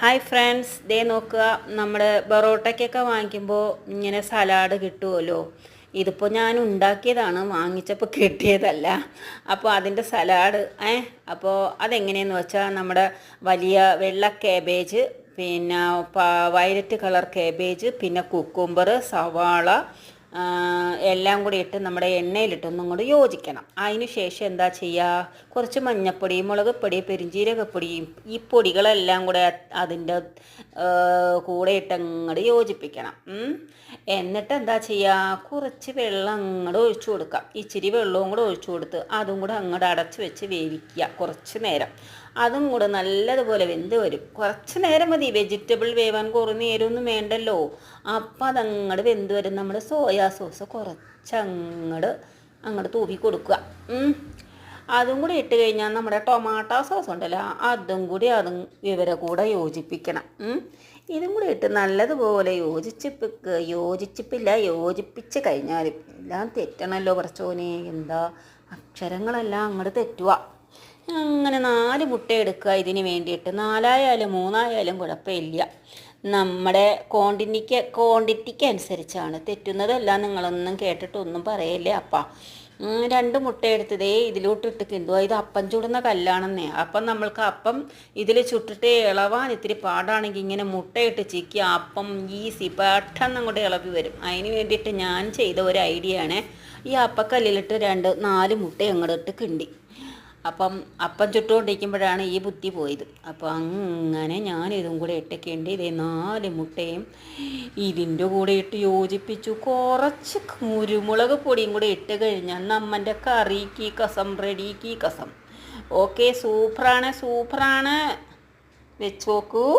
Hi friends ദേ നോക്കുക നമ്മൾ ബറോട്ടയ്ക്കൊക്കെ വാങ്ങിക്കുമ്പോൾ ഇങ്ങനെ സലാഡ് കിട്ടുമല്ലോ ഇതിപ്പോൾ ഞാൻ ഉണ്ടാക്കിയതാണ് വാങ്ങിച്ചപ്പോൾ കിട്ടിയതല്ല. അപ്പോൾ അതിന്റെ സലാഡ് ഏ അപ്പോൾ അതെങ്ങനെയെന്ന് വെച്ചാൽ നമ്മുടെ വലിയ വെള്ള കാബേജ് പിന്നെ വയലറ്റ് കളർ കാബേജ് പിന്നെ കുക്കുംബർ സവാള എല്ലാം കൂടി ഇട്ട് നമ്മുടെ എണ്ണയിലിട്ടൊന്നും കൂടി യോജിക്കണം. അതിന് ശേഷം എന്താ ചെയ്യുക കുറച്ച് മഞ്ഞപ്പൊടി പൊടി പെരിഞ്ചീരകപ്പൊടിയും ഈ പൊടികളെല്ലാം കൂടെ അതിന്റെ കൂടെ ഇട്ട് അങ്ങോട്ട് യോജിപ്പിക്കണം. എന്നിട്ട് എന്താ ചെയ്യുക കുറച്ച് വെള്ളം അങ്ങോട്ട് ഒഴിച്ചു കൊടുക്കാം. ഇച്ചിരി വെള്ളവും കൂടെ ഒഴിച്ചു കൊടുത്ത് അതും കൂടെ അങ്ങോട്ട് അടച്ച് വെച്ച് വേവിക്കുക കുറച്ച് നേരം. അതും കൂടെ നല്ലതുപോലെ വെന്ത് വരും. കുറച്ച് നേരം മതി. വെജിറ്റബിൾ വേവാൻ കുറേ നേരമൊന്നും വേണ്ടല്ലോ. അപ്പം അതങ്ങോട്ട് വെന്ത് വരും. നമ്മുടെ സോയാ സോസ് കുറച്ച് അങ്ങോട്ട് തൂവി കൊടുക്കുക. അതും കൂടി ഇട്ട് കഴിഞ്ഞാൽ നമ്മുടെ ടൊമാറ്റോ സോസ് ഉണ്ടല്ലോ അതും കൂടി അതും ഇവരെ കൂടെ യോജിപ്പിക്കണം. ഇതും കൂടി ഇട്ട് നല്ലതുപോലെ യോജിച്ചിപ്പിക്ക്. യോജിച്ചിപ്പില്ല യോജിപ്പിച്ച് കഴിഞ്ഞാൽ എല്ലാം തെറ്റണല്ലോ പറച്ചോനെ. എന്താ അക്ഷരങ്ങളെല്ലാം അങ്ങോട്ട് തെറ്റുക അങ്ങനെ നാല് മുട്ട എടുക്കുക ഇതിന് വേണ്ടിയിട്ട്. നാലായാലും മൂന്നായാലും കുഴപ്പമില്ല. നമ്മുടെ ക്വാണ്ടിറ്റിക്ക് ക്വാണ്ടിറ്റിക്ക് അനുസരിച്ചാണ്. തെറ്റുന്നതല്ല നിങ്ങളൊന്നും കേട്ടിട്ടൊന്നും പറയല്ലേ അപ്പ. രണ്ട് മുട്ട എടുത്തതേ ഇതിലോട്ട് ഇട്ട് കിന്തുവാ ഇത് അപ്പം ചുടുന്ന കല്ലാണെന്നേ. അപ്പം നമ്മൾക്ക് അപ്പം ഇതിൽ ചുട്ടിട്ട് ഇളവാൻ ഇത്തിരി പാടാണെങ്കിൽ ഇങ്ങനെ മുട്ടയിട്ട് ചിക്കി അപ്പം ഈസി പെട്ടെന്ന് അങ്ങോട്ട് ഇളവി വരും. അതിന് വേണ്ടിയിട്ട് ഞാൻ ചെയ്ത ഒരു ഐഡിയ ആണ് ഈ അപ്പക്കല്ലിലിട്ട് രണ്ട് നാല് മുട്ട അങ്ങോട്ട് കിണ്ടി. അപ്പം അപ്പം ചുട്ടുകൊണ്ടിരിക്കുമ്പോഴാണ് ഈ ബുദ്ധി പോയത്. അപ്പം അങ്ങനെ ഞാൻ ഇതും കൂടെ ഇട്ടേക്കേണ്ടി ഇതേ നാല് മുട്ടയും ഇതിന്റെ കൂടെ ഇട്ട് യോജിപ്പിച്ചു. കുറച്ച് കുരുമുളക് പൊടിയും കൂടെ ഇട്ട് കഴിഞ്ഞാൽ നമ്മന്റെ കറിക്ക് കസം റെഡിക്ക് കസം. ഓക്കെ സൂപ്പറാണ് സൂപ്പറാണ്. വെച്ച് നോക്കൂ